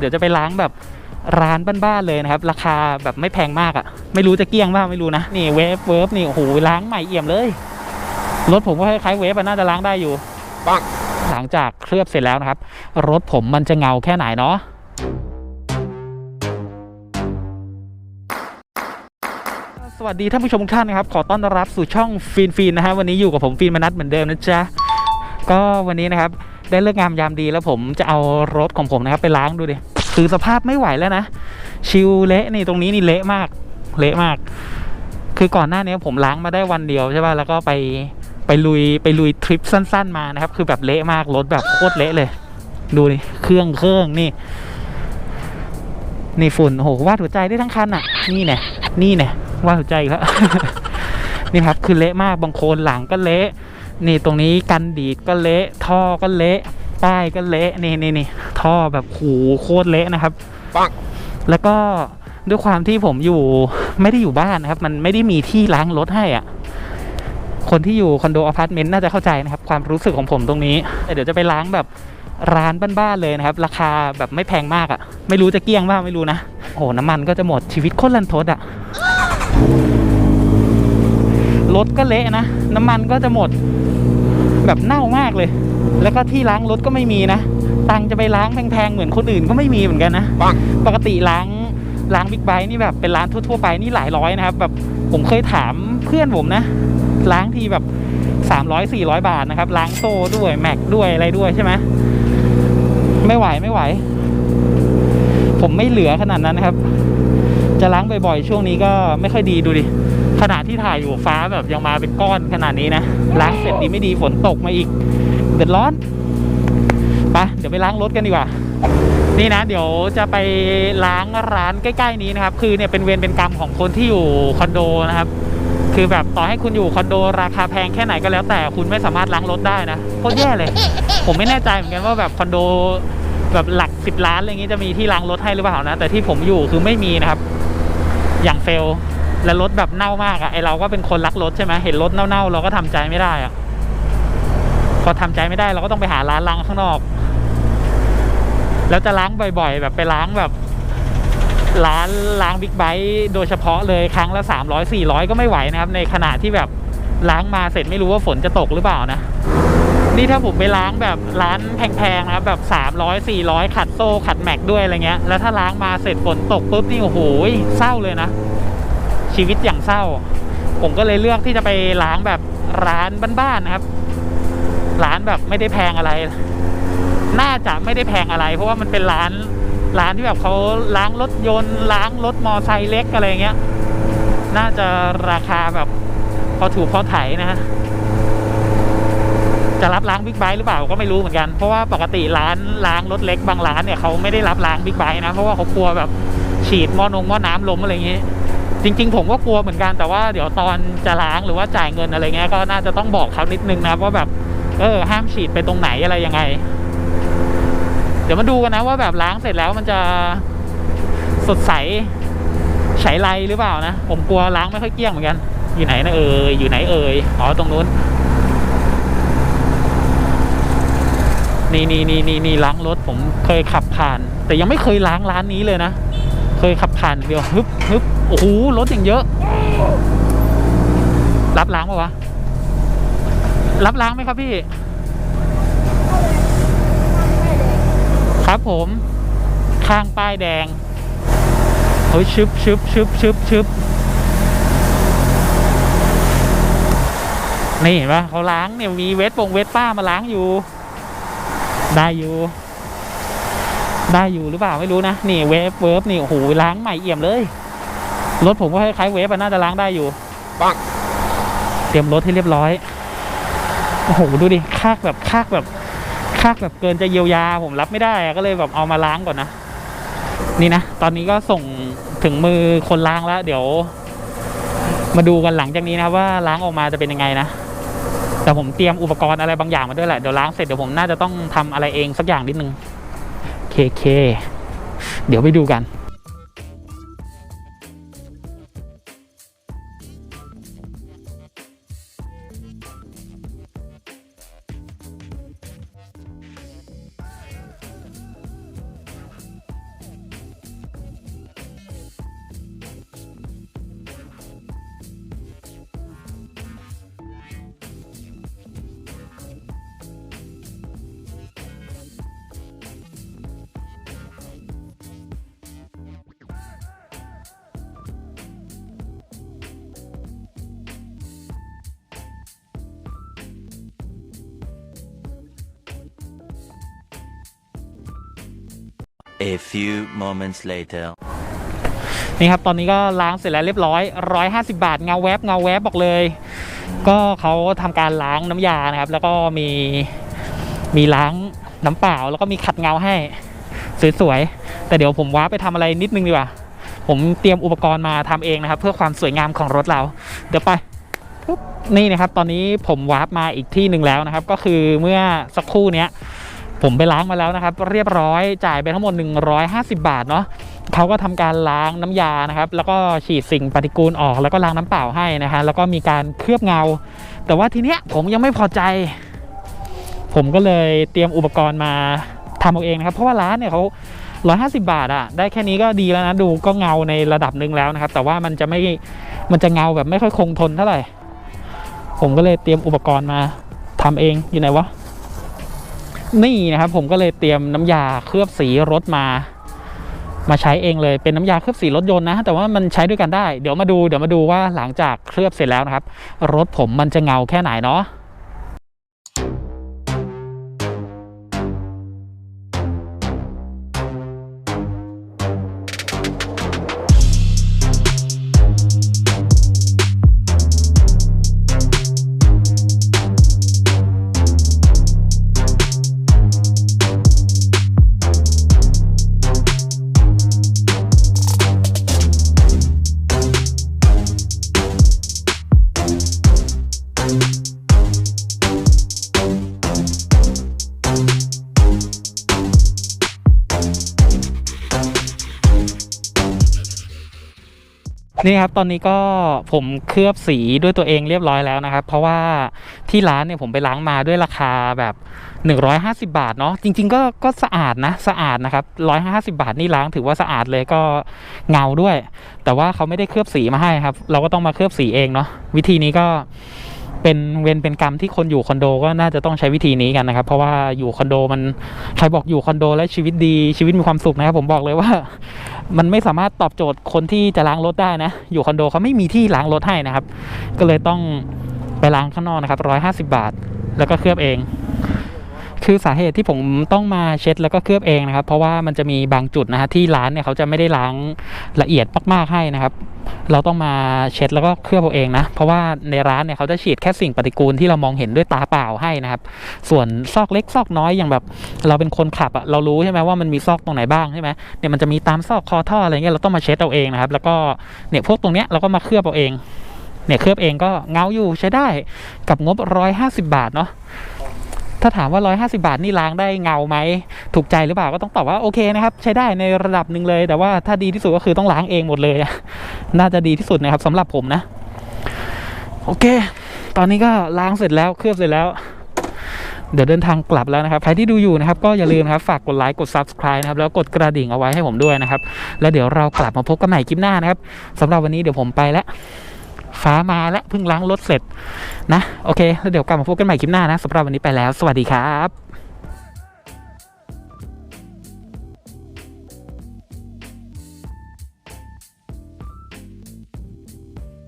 เดี๋ยวจะไปล้างแบบร้านบ้านๆเลยนะครับ ราคาแบบไม่แพงมากอะ่ะ ไม่รู้จะเกลี้ยงบ้างไม่รู้นะ นี่เวฟเวิร์ฟนี่โอ้โหล้างใหม่เอี่ยมเลย รถผมก็คล้ายๆเวฟน่าจะล้างได้อยู่ปังหลังจากเคลือบเสร็จแล้วนะครับ รถผมมันจะเงาแค่ไหนเนาะสวัสดีท่านผู้ชมทุกท่านนะครับ ขอต้อนรับสู่ช่องฟีนฟีนนะฮะวันนี้อยู่กับผมฟีนมนัทเหมือนเดิมนะจ๊ะก็วันนี้นะครับ ได้เลิกงามยามดีแล้วผมจะเอารถของผมนะครับไปล้างดูดิคือสภาพไม่ไหวแล้วนะ ชิวเละนี่ตรงนี้นี่เละมาก เละมาก คือก่อนหน้านี้ผมล้างมาได้วันเดียวใช่ป่ะแล้วก็ไปไปลุยไปลุยทริปสั้น ๆ มานะครับ คือแบบเละมากรถแบบโคตรเละเลย ดูดิเครื่องเครื่องนี่ นี่ฝุ่นโอ้โหวาดหัวใจได้ทั้งคันอะ นี่แน่นี่แน่วาดหัวใจอีกแล้วนี่ครับคือเละมากบางโคนหลังก็เละ นี่ตรงนี้กันดีดก็เละท่อก็เละป้ายก็เละนี่นี่นี่ท่อแบบโหโคตรเละนะครับปังแล้วก็ด้วยความที่ผมอยู่ไม่ได้อยู่บ้านนะครับ มันไม่ได้มีที่ล้างรถให้อะ คนที่อยู่คอนโดอพาร์ตเมนต์น่าจะเข้าใจนะครับ ความรู้สึกของผมตรงนี้แต่เดี๋ยวจะไปล้างแบบร้านบ้านๆเลยนะครับ ราคาแบบไม่แพงมากอะ ไม่รู้จะเกลี้ยงบ้างไม่รู้นะโอ้โหน้ำมันก็จะหมดชีวิตโคตรลันทดอะรถก็เละนะ น้ำมันก็จะหมด แบบเน่ามากเลย แล้วก็ที่ล้างรถก็ไม่มีนะ ตังค์จะไปล้างแพงๆเหมือนคนอื่นก็ไม่มีเหมือนกันนะปังปกติล้างล้างบิ๊กไบค์นี่แบบเป็นร้านทั่วๆไปนี่หลายร้อยนะครับ แบบผมเคยถามเพื่อนผมนะ ล้างทีแบบสามร้อยสี่ร้อยบาทนะครับ ล้างโซ่ด้วยแม็กด้วยอะไรด้วยใช่ไหมไม่ไหวไม่ไหว ผมไม่เหลือขนาดนั้นนะครับ จะล้างบ่อยๆช่วงนี้ก็ไม่ค่อยดีดูดิ ขณะที่ถ่ายอยู่ฟ้าแบบยังมาเป็นก้อนขนาดนี้นะล้างเสร็จดีไม่ดีฝนตกมาอีกเดือดร้อนไปเดี๋ยวไปล้างรถกันดีกว่า นี่นะ เดี๋ยวจะไปล้างร้านใกล้ ๆ นี้นะครับ คือเนี่ยเป็นเวรเป็นกรรมของคนที่อยู่คอนโดนะครับ คือแบบต่อให้คุณอยู่คอนโดราคาแพงแค่ไหนก็แล้ว แต่คุณไม่สามารถล้างรถได้นะโคตรแย่เลย ผมไม่แน่ใจเหมือนกันว่าแบบคอนโดแบบหลักสิบล้านอะไรอย่างงี้จะมีที่ล้างรถให้หรือเปล่านะ แต่ที่ผมอยู่คือไม่มีนะครับ อย่างเฟล และรถแบบเน่ามากอะไอเราก็เป็นคนรักรถใช่ไหมเห็นรถเน่าๆเราก็ทำใจไม่ได้อะพอทำใจไม่ได้เราก็ต้องไปหาร้านล้างข้างนอก แล้วจะล้างบ่อย ๆ แบบไปล้างแบบ ร้านล้างบิ๊กไบค์โดยเฉพาะเลยครั้งละสามร้อยสี่ร้อยก็ไม่ไหวนะครับ ในขณะที่แบบล้างมาเสร็จไม่รู้ว่าฝนจะตกหรือเปล่านะนี่ถ้าผมไปล้างแบบร้านแพงๆนะครับแบบสามร้อยสี่ร้อยขัดโซ่ขัดแม็กด้วยอะไรเงี้ย แล้วถ้าล้างมาเสร็จฝนตกปุ๊บนี่โอ้โหเศร้าเลยนะ ชีวิตอย่างเศร้า ผมก็เลยเลือกที่จะไปล้างแบบร้านบ้านๆนะครับ ร้านแบบไม่ได้แพงอะไร น่าจะไม่ได้แพงอะไร เพราะว่ามันเป็นร้านร้านที่แบบเขาล้างรถยนต์ ล้างรถมอไซค์เล็กอะไรเงี้ย น่าจะราคาแบบพอถูกพอไถนะฮะจะรับล้างบิ๊กไบค์หรือเปล่าก็ไม่รู้เหมือนกัน เพราะว่าปกติร้านล้างรถเล็กบางร้านเนี่ยเขาไม่ได้รับล้างบิ๊กไบค์นะ เพราะว่าเขากลัวแบบฉีดมอนงมอน้ำล้มอะไรอย่างงี้ จริง ๆ ผมก็กลัวเหมือนกันแต่ว่าเดี๋ยวตอนจะล้างหรือว่าจ่ายเงินอะไรเงี้ยก็น่าจะต้องบอกเขานิดนึงนะว่าแบบเออห้ามฉีดไปตรงไหนอะไรยังไง เดี๋ยวมาดูกันนะว่าแบบล้างเสร็จแล้วมันจะสดใสใช้ไรหรือเปล่านะผมกลัวล้างไม่ค่อยเกลี้ยงเหมือนกัน อยู่ไหนนะเอ่ยอยู่ไหนเอ่ยอ๋อตรงนู้นนี่นี่นี่นี่นี่ล้างรถผมเคยขับผ่าน แต่ยังไม่เคยล้างร้านนี้เลยนะ ยขับผ่านเดียวฮึบฮึบโอ้โหรถอย่างเยอะ รับล้างปะวะ รับล้างไหมครับพี่ ครับผมข้างป้ายแดงเฮ้ยชึบชึบชึบชึบชึบนี่เห็นปะเขาล้างเนี่ยมีเวสปงเวสป้ามาล้างอยู่ ได้อยู่ ได้อยู่หรือเปล่าไม่รู้นะ นี่เวฟเวิร์ฟนี่โอ้โหล้างใหม่เอี่ยมเลย รถผมก็คล้ายๆเวฟอะน่าจะล้างได้อยู่ปังเตรียมรถให้เรียบร้อยโอ้โหดูดิคากแบบคากแบบคากแบบเกินจะเยียวยาผมรับไม่ได้อะก็เลยแบบเอามาล้างก่อนนะนี่นะตอนนี้ก็ส่งถึงมือคนล้างแล้ว เดี๋ยว มาดูกันหลังจากนี้นะครับว่าล้างออกมาจะเป็นยังไงนะแต่ผมเตรียมอุปกรณ์อะไรบางอย่างมาด้วยแหละเดี๋ยวล้างเสร็จเดี๋ยวผมน่าจะต้องทำอะไรเองสักอย่างนิดนึง เคเคเดี๋ยวไปดูกัน A few moments later. นี่ครับ ตอนนี้ก็ล้างเสร็จแล้วเรียบร้อย 150 บาท เงาแวบเงาแวบบอกเลย ก็เขาทำการล้างน้ำยานะครับ แล้วก็มีมีล้างน้ำเปล่า แล้วก็มีขัดเงาให้สวยๆ แต่เดี๋ยวผมว้าไปทำอะไรนิดนึงดีกว่า ผมเตรียมอุปกรณ์มาทำเองนะครับ เพื่อความสวยงามของรถเรา เดี๋ยวไปนี่นะครับ ตอนนี้ผมวาร์ปมาอีกที่หนึ่งแล้วนะครับ ก็คือเมื่อสักครู่เนี้ย ผมไปล้างมาแล้วนะครับ เรียบร้อยจ่ายไปทั้งหมด 150 บาทเนาะเขาก็ทำการล้างน้ำยานะครับ แล้วก็ฉีดสิ่งปฏิกูลออกแล้วก็ล้างน้ำเปล่าให้นะฮะแล้วก็มีการเคลือบเงา แต่ว่าทีเนี้ยผมยังไม่พอใจ ผมก็เลยเตรียมอุปกรณ์มาทำเอาเองนะครับ เพราะว่าร้านเนี่ยเขา150 บาทอะได้แค่นี้ก็ดีแล้วนะ ดูก็เงาในระดับหนึ่งแล้วนะครับ แต่ว่ามันจะไม่มันจะเงาแบบไม่ค่อยคงทนเท่าไหร่ ผมก็เลยเตรียมอุปกรณ์มาทำเองอยู่ไหนวะ นี่นะครับผมก็เลยเตรียมน้ำยาเคลือบสีรถมา มาใช้เองเลยเป็นน้ำยาเคลือบสีรถยนต์นะ แต่ว่ามันใช้ด้วยกันได้ เดี๋ยวมาดูเดี๋ยวมาดูว่าหลังจากเคลือบเสร็จแล้วนะครับ รถผมมันจะเงาแค่ไหนเนาะ นี่ครับตอนนี้ก็ผมเคลือบสีด้วยตัวเองเรียบร้อยแล้วนะครับ เพราะว่าที่ร้านเนี่ยผมไปล้างมาด้วยราคาแบบ 150 บาทเนาะจริง ๆ ก็ก็สะอาดนะสะอาดนะครับ150 บาทนี่ล้างถือว่าสะอาดเลยก็เงาด้วย แต่ว่าเขาไม่ได้เคลือบสีมาให้ครับ เราก็ต้องมาเคลือบสีเองเนาะวิธีนี้ก็เป็นเวรเป็นกรรมที่คนอยู่คอนโดก็น่าจะต้องใช้วิธีนี้กันนะครับ เพราะว่าอยู่คอนโดมันใครบอกอยู่คอนโดแล้วชีวิตดีชีวิตมีความสุขนะครับ ผมบอกเลยว่า มันไม่สามารถตอบโจทย์คนที่จะล้างรถได้นะ อยู่คอนโดเขาไม่มีที่ล้างรถให้นะครับ ก็เลยต้องไปล้างข้างนอกนะครับร้อยห้าสิบาท แล้วก็เคลือบเอง คือสาเหตุที่ผมต้องมาเช็ดแล้วก็เคลือบเองนะครับ เพราะว่ามันจะมีบางจุดนะฮะที่ร้านเนี่ยเขาจะไม่ได้ล้างละเอียดมากๆให้นะครับ เราต้องมาเช็ดแล้วก็เคลือบเอาเองนะ เพราะว่าในร้านเนี่ยเขาจะฉีดแค่สิ่งปฏิกูลที่เรามองเห็นด้วยตาเปล่าให้นะครับ ส่วนซอกเล็กซอกน้อยอย่างแบบ เราเป็นคนขับอะเรารู้ใช่ไหมว่ามันมีซอกตรงไหนบ้างใช่ไหมเนี่ยมันจะมีตามซอกคอท่ออะไรเงี้ยเราต้องมาเช็ดเอาเองนะครับ แล้วก็เนี่ยพวกตรงเนี้ยเราก็มาเคลือบเอาเองเนี่ยเคลือบเองก็เงาอยู่ใช้ได้กับงบร้อยห้าสิบาทเนาะ ถ้าถามว่าร้อยห้าสิบาทนี่ล้างได้เงาไหม ถูกใจหรือเปล่าก็ต้องตอบว่าโอเคนะครับ ใช้ได้ในระดับหนึ่งเลย แต่ว่าถ้าดีที่สุดก็คือต้องล้างเองหมดเลย น่าจะดีที่สุดนะครับสำหรับผมนะ โอเค ตอนนี้ก็ล้างเสร็จแล้วเคลือบเสร็จแล้วเดี๋ยวเดินทางกลับแล้วนะครับ ใครที่ดูอยู่นะครับ ก็อย่าลืมนะครับฝากกดไลค์กด subscribe นะครับ แล้วกดกระดิ่งเอาไว้ให้ผมด้วยนะครับ แล้วเดี๋ยวเรากลับมาพบกันใหม่คลิปหน้านะครับสำหรับวันนี้เดี๋ยวผมไปแล้ว ฟ้ามาและเพิ่งล้างรถเสร็จนะโอเคแล้วเดี๋ยวกลับมาพบกันใหม่คลิปหน้านะสำหรับวันนี้ไปแล้ว สวัสดีครับ